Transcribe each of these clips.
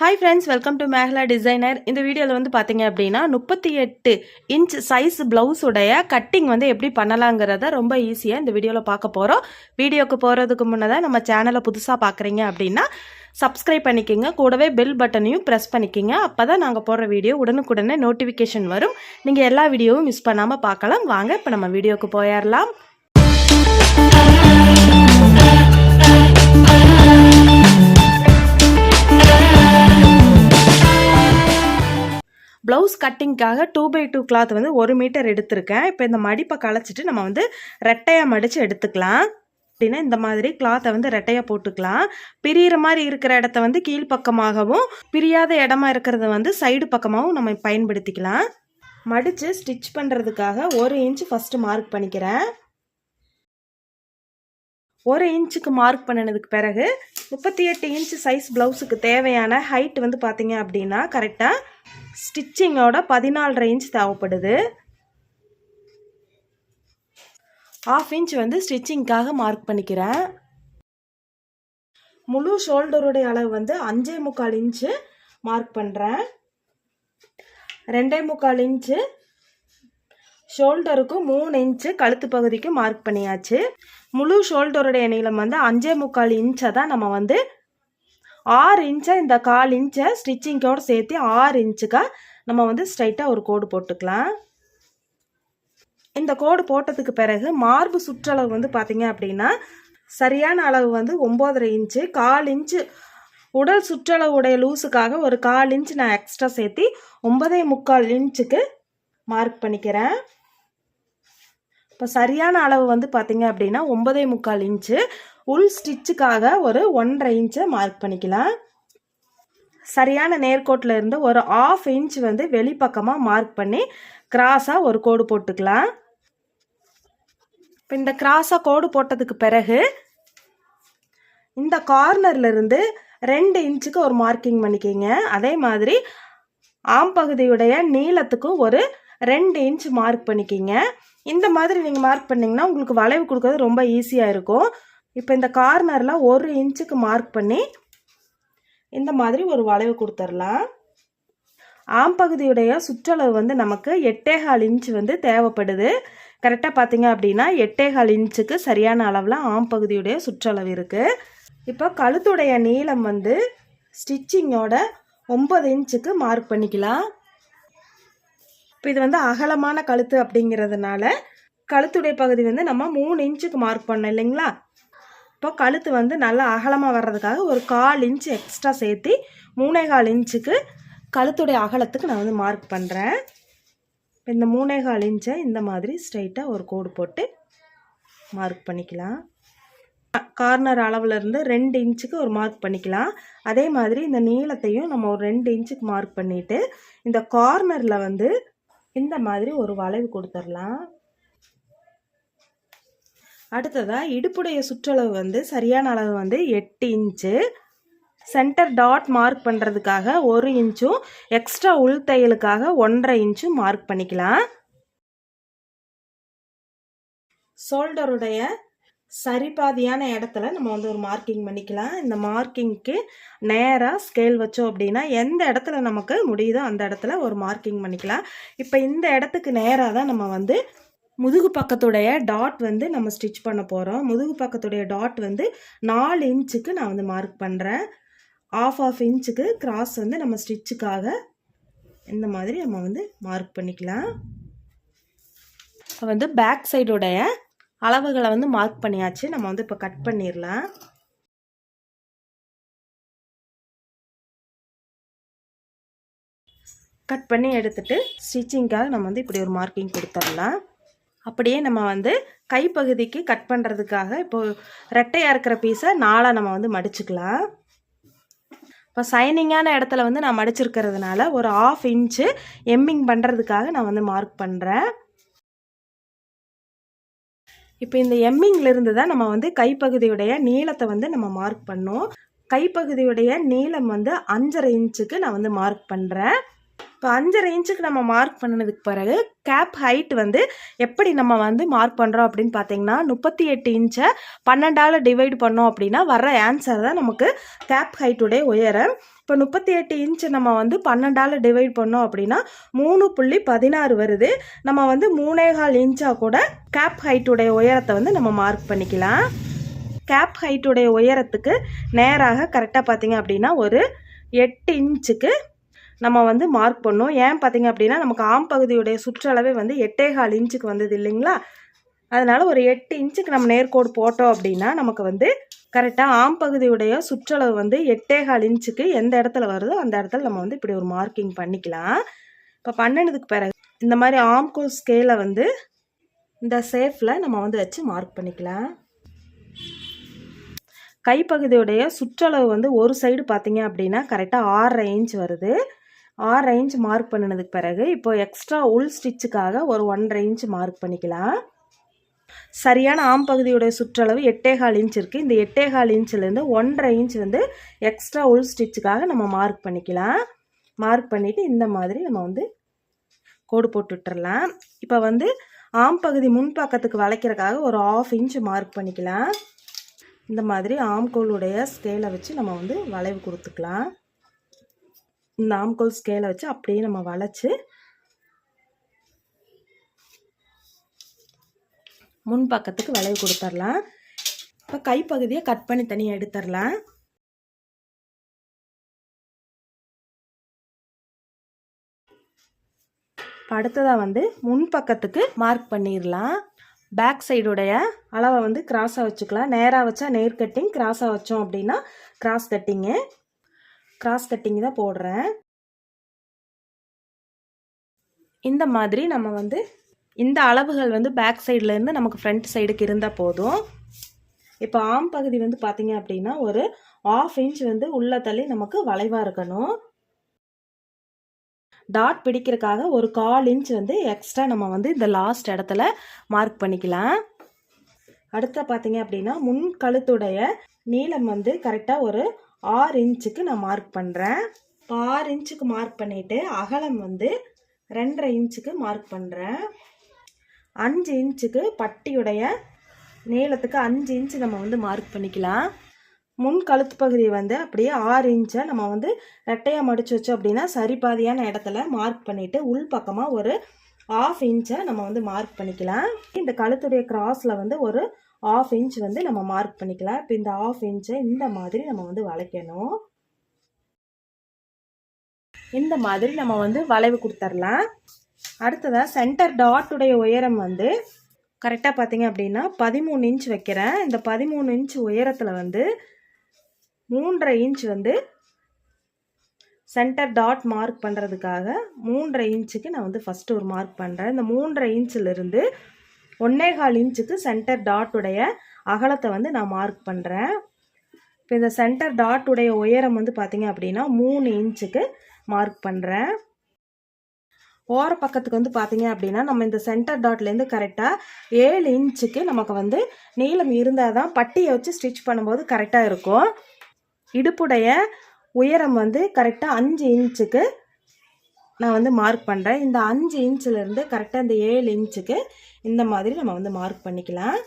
Hi friends welcome to Megala designer இந்த வீடியோவில் வந்து பார்த்தீங்க அப்படின்னா முப்பத்தி எட்டு இன்ச் சைஸ் ப்ளவுஸுடைய கட்டிங் வந்து எப்படி பண்ணலாங்கிறத ரொம்ப ஈஸியாக இந்த வீடியோவில் பார்க்க போகிறோம் வீடியோக்கு போகிறதுக்கு முன்னதாக நம்ம சேனலை புதுசாக பார்க்குறீங்க அப்படின்னா சப்ஸ்கிரைப் பண்ணிக்கோங்க. கூடவே பெல் பட்டனையும் ப்ரெஸ் பண்ணிக்கோங்க. அப்போ தான் நாங்கள் போடுற வீடியோ உடனுக்குடனே நோட்டிஃபிகேஷன் வரும். நீங்கள் எல்லா வீடியோவும் மிஸ் பண்ணாமல் பார்க்கலாம் வாங்க இப்போ நம்ம வீடியோக்கு போயிடலாம். ப்ளவுஸ் கட்டிங்க்காக டூ பை டூ கிளாத் வந்து ஒரு மீட்டர் எடுத்திருக்கேன். இப்போ இந்த மடிப்பை களைச்சிட்டு நம்ம வந்து ரெட்டையாக மடித்து எடுத்துக்கலாம். அப்படின்னா இந்த மாதிரி கிளாத்தை வந்து ரெட்டையாக போட்டுக்கலாம். பிரியிற மாதிரி இருக்கிற இடத்த வந்து கீழ்ப்பக்கமாகவும் பிரியாத இடமா இருக்கிறத வந்து சைடு பக்கமாகவும் நம்ம பயன்படுத்திக்கலாம். மடித்து ஸ்டிச் பண்ணுறதுக்காக ஒரு இன்ச் ஃபஸ்ட்டு மார்க் பண்ணிக்கிறேன். ஒரு இன்ச்சுக்கு மார்க் பண்ணினதுக்கு பிறகு முப்பத்தி எட்டு இன்ச் சைஸ் ப்ளவுஸுக்கு தேவையான ஹைட் வந்து பார்த்தீங்க அப்படின்னா கரெக்டாக ஸ்டிச்சிங்கோட பதினாலு இன்ச் தேவைப்படுது. ஆஃப் இன்ச் வந்து ஸ்டிச்சிங்க்காக மார்க் பண்ணிக்கிறேன். முழு ஷோல்டருடைய அளவு வந்து அஞ்சே முக்கால் இன்ச்சு மார்க் பண்ணுறேன் ரெண்டே முக்கால் இன்ச்சு ஷோல்டருக்கு மூணு இன்ச்சு கழுத்து பகுதிக்கு மார்க் பண்ணியாச்சு. முழு ஷோல்டருடைய நீளம் வந்து அஞ்சே முக்கால் இன்ச்சை தான் நம்ம வந்து ஆறு இன்ச்சை இந்த கால் இன்ச்சை ஸ்டிச்சிங்கோடு சேர்த்து ஆறு இன்ச்சுக்கா நம்ம வந்து ஸ்ட்ரைட்டாக ஒரு கோடு போட்டுக்கலாம். இந்த கோடு போட்டதுக்கு பிறகு மார்பு சுற்றளவு வந்து பார்த்தீங்க அப்படின்னா சரியான அளவு வந்து ஒம்போதரை இன்ச்சு கால் இன்ச்சு உடல் சுற்றளவுடைய லூஸுக்காக ஒரு கால் இன்ச் நான் எக்ஸ்ட்ரா சேர்த்து ஒன்பதே முக்கால் இன்ச்சுக்கு மார்க் பண்ணிக்கிறேன். இப்போ சரியான அளவு வந்து பார்த்தீங்க அப்படின்னா ஒன்பதே முக்கால் இன்ச்சு உள் ஸ்டிச்சுக்காக ஒரு ஒன்றரை இன்ச்சை மார்க் பண்ணிக்கலாம். சரியான நேர்கோட்டில் இருந்து ஒரு ஆஃப் இன்ச் வந்து வெளிப்பக்கமாக மார்க் பண்ணி கிராஸாக ஒரு கோடு போட்டுக்கலாம். இப்போ இந்த கிராஸாக கோடு போட்டதுக்கு பிறகு இந்த கார்னர்லேருந்து ரெண்டு இன்ச்சுக்கு ஒரு மார்க்கிங் பண்ணிக்கிங்க. அதே மாதிரி ஆம்பகுதியுடைய நீளத்துக்கும் ஒரு ரெண்டு இன்ச் மார்க் பண்ணிக்கிங்க. இந்த மாதிரி நீங்கள் மார்க் பண்ணிங்கன்னா உங்களுக்கு வளைவு கொடுக்கறது ரொம்ப ஈஸியாக இருக்கும். இப்போ இந்த கார்னரில் ஒரு இன்ச்சுக்கு மார்க் பண்ணி இந்த மாதிரி ஒரு வளைவு கொடுத்துர்லாம் ஆம் பகுதியுடைய சுற்றளவு வந்து நமக்கு எட்டேகால் இன்ச் வந்து தேவைப்படுது. கரெக்டாக பார்த்தீங்க அப்படின்னா எட்டேகால் இன்ச்சுக்கு சரியான அளவில் ஆம் பகுதியுடைய சுற்றளவு இருக்குது இப்போ கழுத்துடைய நீளம் வந்து ஸ்டிச்சிங்கோட ஒம்பது இன்ச்சுக்கு மார்க் பண்ணிக்கலாம். இப்போ இது வந்து அகலமான கழுத்து அப்படிங்கிறதுனால கழுத்துடைய பகுதி வந்து நம்ம மூணு இன்ச்சுக்கு மார்க் பண்ணோம் இல்லைங்களா? இப்போ கழுத்து வந்து நல்லா அகலமாக வர்றதுக்காக ஒரு கால் இன்ச் எக்ஸ்ட்ரா சேர்த்து மூணே கால் இன்ச்சுக்கு கழுத்துடைய அகலத்துக்கு நான் வந்து மார்க் பண்ணுறேன் இந்த மூணே கால் இன்ச்சை இந்த மாதிரி ஸ்ட்ரைட்டாக ஒரு கோடு போட்டு மார்க் பண்ணிக்கலாம். கார்னர் அளவுலேருந்து ரெண்டு இன்ச்சுக்கு ஒரு மார்க் பண்ணிக்கலாம். அதே மாதிரி இந்த நீளத்தையும் நம்ம ஒரு ரெண்டு இன்ச்சுக்கு மார்க் பண்ணிவிட்டு இந்த கார்னரில் வந்து இந்த மாதிரி ஒரு வளைவு கொடுத்துடலாம். அடுத்ததாக இடுப்புடைய சுற்றளவு வந்து சரியான அளவு வந்து எட்டு இன்ச்சு. சென்டர் டாட் மார்க் பண்ணுறதுக்காக ஒரு இன்ச்சும் எக்ஸ்ட்ரா உள் தையலுக்காக ஒன்றரை இன்ச்சும் மார்க் பண்ணிக்கலாம். ஷோல்டருடைய சரிபாதியான இடத்துல நம்ம வந்து ஒரு மார்க்கிங் பண்ணிக்கலாம். இந்த மார்க்கிங்க்கு நேராக ஸ்கேல் வச்சோம் அப்படின்னா எந்த இடத்துல நமக்கு முடியுதோ அந்த இடத்துல ஒரு மார்க்கிங் பண்ணிக்கலாம். இப்போ இந்த இடத்துக்கு நேராக தான் நம்ம வந்து முதுகு பக்கத்துடைய டாட் வந்து நம்ம ஸ்டிச் பண்ண போகிறோம் முதுகு பக்கத்துடைய டாட் வந்து நாலு இன்ச்சுக்கு நான் வந்து மார்க் பண்ணுறேன் ஆஃப் ஆஃப் இன்ச்சுக்கு கிராஸ் வந்து நம்ம ஸ்டிச்சுக்காக இந்த மாதிரி நம்ம வந்து மார்க் பண்ணிக்கலாம். இப்போ வந்து பேக் சைடுடைய அளவுகளை வந்து மார்க் பண்ணியாச்சு. நம்ம வந்து இப்போ கட் பண்ணிடலாம். கட் பண்ணி எடுத்துட்டு ஸ்டிச்சிங்காக நம்ம வந்து இப்படி ஒரு மார்க்கிங் கொடுத்துடலாம். அப்படியே நம்ம வந்து கைப்பகுதிக்கு கட் பண்ணுறதுக்காக இப்போது ரெட்டையாக இருக்கிற பீஸை நாளாக நம்ம வந்து மடிச்சுக்கலாம். இப்போ சைனிங்கான இடத்துல வந்து நான் மடிச்சிருக்கிறதுனால ஒரு ஆஃப் இன்ச்சு எம்மிங் பண்ணுறதுக்காக நான் வந்து மார்க் பண்ணுறேன் இப்போ இந்த எம்மிங்லேருந்து தான் நம்ம வந்து கைப்பகுதியுடைய நீளத்தை வந்து நம்ம மார்க் பண்ணோம். கைப்பகுதியுடைய நீளம் வந்து அஞ்சரை இன்ச்சுக்கு நான் வந்து மார்க் பண்ணுறேன் இப்போ அஞ்சரை இன்ச்சுக்கு நம்ம மார்க் பண்ணினதுக்கு பிறகு கேப் ஹைட் வந்து எப்படி நம்ம வந்து மார்க் பண்ணுறோம் அப்படின்னு பார்த்தீங்கன்னா முப்பத்தி எட்டு இன்ச்சை பன்னெண்டால் டிவைட் பண்ணோம் அப்படின்னா வர்ற ஆன்சர் தான் நமக்கு கேப் ஹைட்டுடைய உயரம். இப்போ முப்பத்தி எட்டு இன்ச்சு நம்ம வந்து பன்னெண்டால் டிவைட் பண்ணோம் அப்படின்னா மூணு புள்ளி பதினாறு வருது. நம்ம வந்து மூணேகால் இன்ச்சாக கூட கேப் ஹைட்டுடைய உயரத்தை வந்து நம்ம மார்க் பண்ணிக்கலாம். கேப் ஹைட்டுடைய உயரத்துக்கு நேராக கரெக்டாக பார்த்தீங்க அப்படின்னா ஒரு எட்டு இன்ச்சுக்கு நம்ம வந்து மார்க் பண்ணோம். ஏன் பார்த்தீங்க அப்படின்னா நமக்கு ஆம் பகுதியுடைய சுற்றளவே வந்து எட்டேகால் இன்ச்சுக்கு வந்தது இல்லைங்களா? அதனால் ஒரு எட்டு இன்ச்சுக்கு நம்ம நேர்கோடு போட்டோம் அப்படின்னா நமக்கு வந்து கரெக்டாக ஆம் பகுதியுடைய சுற்றளவு வந்து எட்டேகால் இன்ச்சுக்கு எந்த இடத்துல வருதோ அந்த இடத்துல நம்ம வந்து இப்படி ஒரு மார்க்கிங் பண்ணிக்கலாம். இப்போ பண்ணினதுக்கு பிறகு இந்த மாதிரி ஆம்கோல் ஸ்கேலை வந்து இந்த சேஃபில் நம்ம வந்து வச்சு மார்க் பண்ணிக்கலாம். கைப்பகுதியுடைய சுற்றளவு வந்து ஒரு சைடு பார்த்தீங்க அப்படின்னா கரெக்டாக ஆறரை இன்ச் வருது. ஆறு ரேஞ்ச் மார்க் பண்ணினதுக்கு பிறகு இப்போ எக்ஸ்ட்ரா உள் ஸ்டிச்சுக்காக ஒரு ஒன் இன்ச் மார்க் பண்ணிக்கலாம். சரியான ஆம் பகுதியுடைய சுற்றளவு எட்டேகால் இன்ச் இருக்குது இந்த எட்டேகால் இன்ச்சிலேருந்து ஒன்றரை இன்ச் வந்து எக்ஸ்ட்ரா உள் ஸ்டிச்சுக்காக நம்ம மார்க் பண்ணிக்கலாம். மார்க் பண்ணிவிட்டு இந்த மாதிரி நம்ம வந்து கோடு போட்டு விட்டுறலாம். இப்போ வந்து ஆம் பகுதி முன்பக்கத்துக்கு வளைக்கிறதுக்காக ஒரு ஆஃப் இன்ச் மார்க் பண்ணிக்கலாம். இந்த மாதிரி ஆம்கோளுடைய ஸ்கேலை வச்சு நம்ம வந்து வளைவு கொடுத்துக்கலாம். இந்த ஆம்கோல் ஸ்கேலை வச்சு அப்படியே நம்ம வளைச்சு முன் பக்கத்துக்கு வளைவு கொடுத்துர்லாம். இப்போ கைப்பகுதியை கட் பண்ணி தனியாக எடுத்துடலாம் அடுத்ததாக வந்து முன் பக்கத்துக்கு மார்க் பண்ணிடலாம் பேக் சைடுடைய அளவை வந்து கிராஸாக வச்சுக்கலாம். நேராக வச்சா நேர் கட்டிங் கிராஸாக வச்சோம் அப்படின்னா கிராஸ் கட்டிங்கு கிராஸ் கட்டிங் தான் போடுறேன். இந்த மாதிரி நம்ம வந்து இந்த அளவுகள் வந்து பேக் சைட்லேருந்து நமக்கு ஃப்ரண்ட் சைடுக்கு இருந்தால் போதும். இப்போ ஆம் பகுதி வந்து பார்த்தீங்க அப்படின்னா ஒரு ஆஃப் இன்ச் வந்து உள்ள தள்ளி நமக்கு வளைவாக இருக்கணும். டாட் பிடிக்கிறதுக்காக ஒரு கால் இன்ச் வந்து எக்ஸ்ட்ரா நம்ம வந்து இந்த லாஸ்ட் இடத்துல மார்க் பண்ணிக்கலாம். அடுத்த பார்த்தீங்க அப்படின்னா முன் கழுத்துடைய நீளம் வந்து கரெக்டாக ஒரு ஆறு இன்ச்சுக்கு நான் மார்க் பண்ணுறேன் இப்போ ஆறு இன்ச்சுக்கு மார்க் பண்ணிவிட்டு அகலம் வந்து ரெண்டரை இன்ச்சுக்கு மார்க் பண்ணுறேன் அஞ்சு இன்ச்சுக்கு பட்டியுடைய நீளத்துக்கு அஞ்சு இன்ச்சு நம்ம வந்து மார்க் பண்ணிக்கலாம். முன் கழுத்து பகுதி வந்து அப்படியே ஆறு இன்ச்சை நம்ம வந்து ரெட்டையாக மடித்து வச்சோம் அப்படின்னா சரிபாதியான இடத்துல மார்க் பண்ணிவிட்டு உள் பக்கமாக ஒரு ஆஃப் இன்ச்சை நம்ம வந்து மார்க் பண்ணிக்கலாம். இந்த கழுத்துடைய கிராஸில் வந்து ஒரு ஆஃப் இன்ச் வந்து நம்ம மார்க் பண்ணிக்கலாம். இப்போ இந்த ஆஃப் இன்ச்சை இந்த மாதிரி நம்ம வந்து வளைக்கணும். இந்த மாதிரி நம்ம வந்து வளைவு கொடுத்துர்லாம். அடுத்ததாக சென்டர் டாட்டுடைய உயரம் வந்து கரெக்டாக பார்த்தீங்க அப்படின்னா பதிமூணு இன்ச் வைக்கிறேன். இந்த பதிமூணு இன்ச் உயரத்தில் வந்து மூன்றரை இன்ச் வந்து சென்டர் டாட் மார்க் பண்ணுறதுக்காக மூன்றரை இன்ச்சுக்கு நான் வந்து ஃபஸ்ட்டு ஒரு மார்க் பண்ணுறேன் இந்த மூன்றரை இன்ச்சிலிருந்து ஒன்னேகால் இன்ச்சுக்கு சென்டர் டாட்டுடைய அகலத்தை வந்து நான் மார்க் பண்ணுறேன் இப்போ இந்த சென்டர் டாட்டுடைய உயரம் வந்து பார்த்தீங்க அப்படின்னா மூணு இன்ச்சுக்கு மார்க் பண்ணுறேன் ஓர பக்கத்துக்கு வந்து பார்த்தீங்க அப்படின்னா நம்ம இந்த சென்டர் டாட்லேருந்து கரெக்டாக ஏழு இன்ச்சுக்கு நமக்கு வந்து நீளம் இருந்தால் தான் பட்டியை வச்சு ஸ்டிச் பண்ணும்போது கரெக்டாக இருக்கும். இடுப்புடைய உயரம் வந்து கரெக்டாக அஞ்சு இன்ச்சுக்கு நான் வந்து மார்க் பண்ணுறேன் இந்த அஞ்சு இன்ச்சிலேருந்து கரெக்டாக இந்த ஏழு இன்ச்சுக்கு இந்த மாதிரி நம்ம வந்து மார்க் பண்ணிக்கலாம்.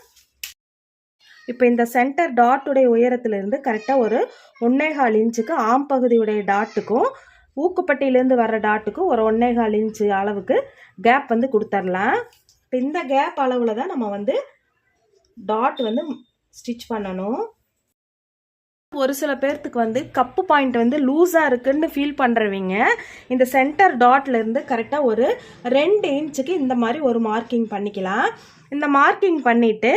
இப்போ இந்த சென்டர் டாட்டுடைய உயரத்துலேருந்து கரெக்டாக ஒரு ஒன்னேகால் இன்ச்சுக்கு ஆம் பகுதியுடைய டாட்டுக்கும் ஊக்குப்பட்டியிலேருந்து வர்ற டாட்டுக்கும் ஒரு ஒன்னேகால் இன்ச்சு அளவுக்கு கேப் வந்து கொடுத்துர்லாம். இப்போ இந்த கேப் அளவில் தான் நம்ம வந்து டாட் வந்து ஸ்டிச் பண்ணணும். ஒரு சில பேர்த்துக்கு வந்து கப்பு பாயிண்ட் வந்து லூஸாக இருக்குன்னு ஃபீல் பண்ணுறவங்க இந்த சென்டர் டாட்லேருந்து கரெக்டாக ஒரு ரெண்டு இன்ச்சுக்கு இந்த மாதிரி ஒரு மார்க்கிங் பண்ணிக்கலாம். இந்த மார்க்கிங் பண்ணிவிட்டு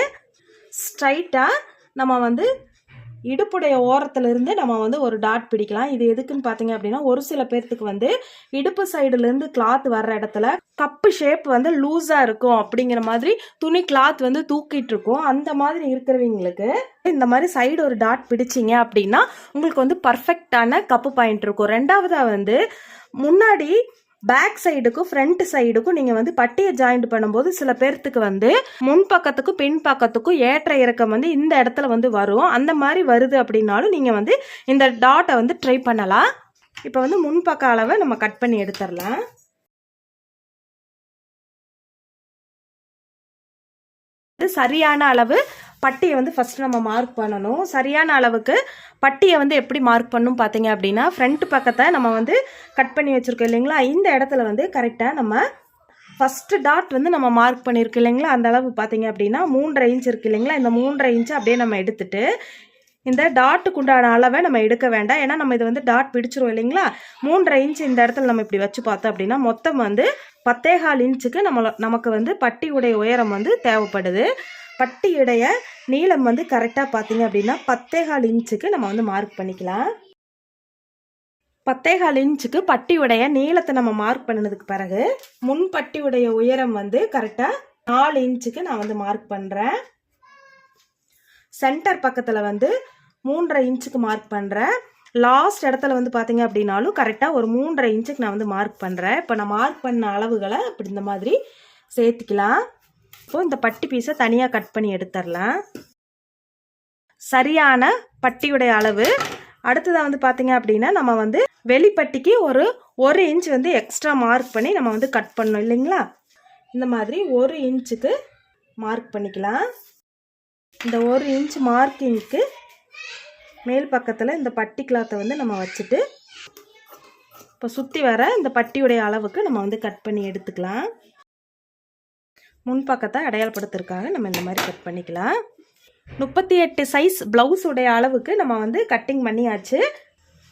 ஸ்ட்ரைட்டாக நம்ம வந்து இடுப்புடைய ஓரத்துலேருந்து நம்ம வந்து ஒரு டாட் பிடிக்கலாம். இது எதுக்குன்னு பார்த்தீங்க அப்படின்னா ஒரு சில பேர்த்துக்கு வந்து இடுப்பு சைடுலேருந்து கிளாத் வர்ற இடத்துல கப்பு ஷேப் வந்து லூஸாக இருக்கும் அப்படிங்கிற மாதிரி துணி கிளாத் வந்து தூக்கிட்டு இருக்கும். அந்த மாதிரி இருக்கிறவங்களுக்கு இந்த மாதிரி சைடு ஒரு டாட் பிடிச்சிங்க அப்படின்னா உங்களுக்கு வந்து பர்ஃபெக்டான கப்பு பாயிண்ட் இருக்கும். ரெண்டாவதாக வந்து முன்னாடி பேக் சைடுக்கும் ஃப்ரண்ட் சைடுக்கும் நீங்கள் வந்து பட்டியை ஜாயிண்ட் பண்ணும்போது சில பேர்த்துக்கு வந்து முன் பக்கத்துக்கும் பின் பக்கத்துக்கும் ஏற்ற இறக்கம் வந்து இந்த இடத்துல வந்து வரும். அந்த மாதிரி வருது அப்படின்னாலும் நீங்கள் வந்து இந்த டாட்டை வந்து ட்ரை பண்ணலாம். இப்போ வந்து முன்பக்க அளவை நம்ம கட் பண்ணி எடுத்துடலாம். சரியான அளவு பட்டியை வந்து ஃபஸ்ட்டு நம்ம மார்க் பண்ணணும். சரியான அளவுக்கு பட்டியை வந்து எப்படி மார்க் பண்ணும் பார்த்தீங்க அப்படின்னா ஃப்ரண்ட் பக்கத்தை நம்ம வந்து கட் பண்ணி வச்சுருக்கோம் இல்லைங்களா? இந்த இடத்துல வந்து கரெக்டாக நம்ம ஃபஸ்ட்டு டாட் வந்து நம்ம மார்க் பண்ணியிருக்கு இல்லைங்களா? அந்த அளவு பார்த்தீங்க அப்படின்னா மூன்றரை இன்ச் இருக்குது இல்லைங்களா? இந்த மூன்றரை இன்ச்சு அப்படியே நம்ம எடுத்துட்டு இந்த டாட்டுக்கு உண்டான அளவை நம்ம எடுக்க வேண்டாம். ஏன்னா நம்ம இது வந்து டாட் பிடிச்சிரும் இல்லைங்களா? மூன்றரை இன்ச் இந்த இடத்துல நம்ம இப்படி வச்சு பார்த்தோம் அப்படின்னா மொத்தம் வந்து பத்தேகால் இன்ச்சுக்கு நம்ம நமக்கு வந்து பட்டியுடைய உயரம் வந்து தேவைப்படுது. பட்டியுடைய நீளம் வந்து கரெக்டாக பார்த்தீங்க அப்படின்னா பத்தேகால் இன்ச்சுக்கு நம்ம வந்து மார்க் பண்ணிக்கலாம். பத்தேகால் இன்ச்சுக்கு பட்டியுடைய நீளத்தை நம்ம மார்க் பண்ணதுக்கு பிறகு முன் பட்டியுடைய உயரம் வந்து கரெக்டாக நாலு இன்ச்சுக்கு நான் வந்து மார்க் பண்ணுறேன் சென்டர் பக்கத்தில் வந்து மூன்றரை இன்ச்சுக்கு மார்க் பண்ணுறேன் லாஸ்ட் இடத்துல வந்து பார்த்தீங்க அப்படின்னாலும் கரெக்டாக ஒரு மூன்றரை இன்ச்சுக்கு நான் வந்து மார்க் பண்ணுறேன் இப்போ நான் மார்க் பண்ண அளவுகளை அப்படி இந்த மாதிரி சேர்த்துக்கலாம். இப்போ இந்த பட்டி பீஸை தனியாக கட் பண்ணி எடுத்துடலாம். சரியான பட்டியுடைய அளவு. அடுத்ததாக வந்து பார்த்தீங்க அப்படின்னா நம்ம வந்து வெளிப்பட்டிக்கு ஒரு ஒரு இன்ச் வந்து எக்ஸ்ட்ரா மார்க் பண்ணி நம்ம வந்து கட் பண்ணோம் இல்லைங்களா? இந்த மாதிரி ஒரு இன்ச்சுக்கு மார்க் பண்ணிக்கலாம். இந்த ஒரு இன்ச் மார்க்கிங்க்கு மேல் பக்கத்தில் இந்த பட்டி கிளாத்தை வந்து நம்ம வச்சுட்டு இப்போ சுற்றி வர இந்த பட்டியுடைய அளவுக்கு நம்ம வந்து கட் பண்ணி எடுத்துக்கலாம். முன்பக்கத்தை அடையாளப்படுத்துறதுக்காக நம்ம இந்த மாதிரி கட் பண்ணிக்கலாம். முப்பத்தி எட்டு சைஸ் ப்ளவுஸுடைய அளவுக்கு நம்ம வந்து கட்டிங் பண்ணியாச்சு.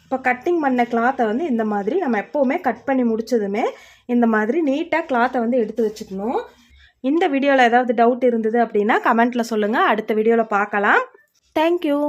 இப்போ கட்டிங் பண்ண கிளாத்தை வந்து இந்த மாதிரி நம்ம எப்போவுமே கட் பண்ணி முடிச்சதுமே இந்த மாதிரி நீட்டாக கிளாத்தை வந்து எடுத்து வச்சுக்கணும். இந்த வீடியோவில் ஏதாவது டவுட் இருந்தது அப்படின்னா கமெண்ட்டில் சொல்லுங்கள் அடுத்த வீடியோவில் பார்க்கலாம். தேங்க்யூ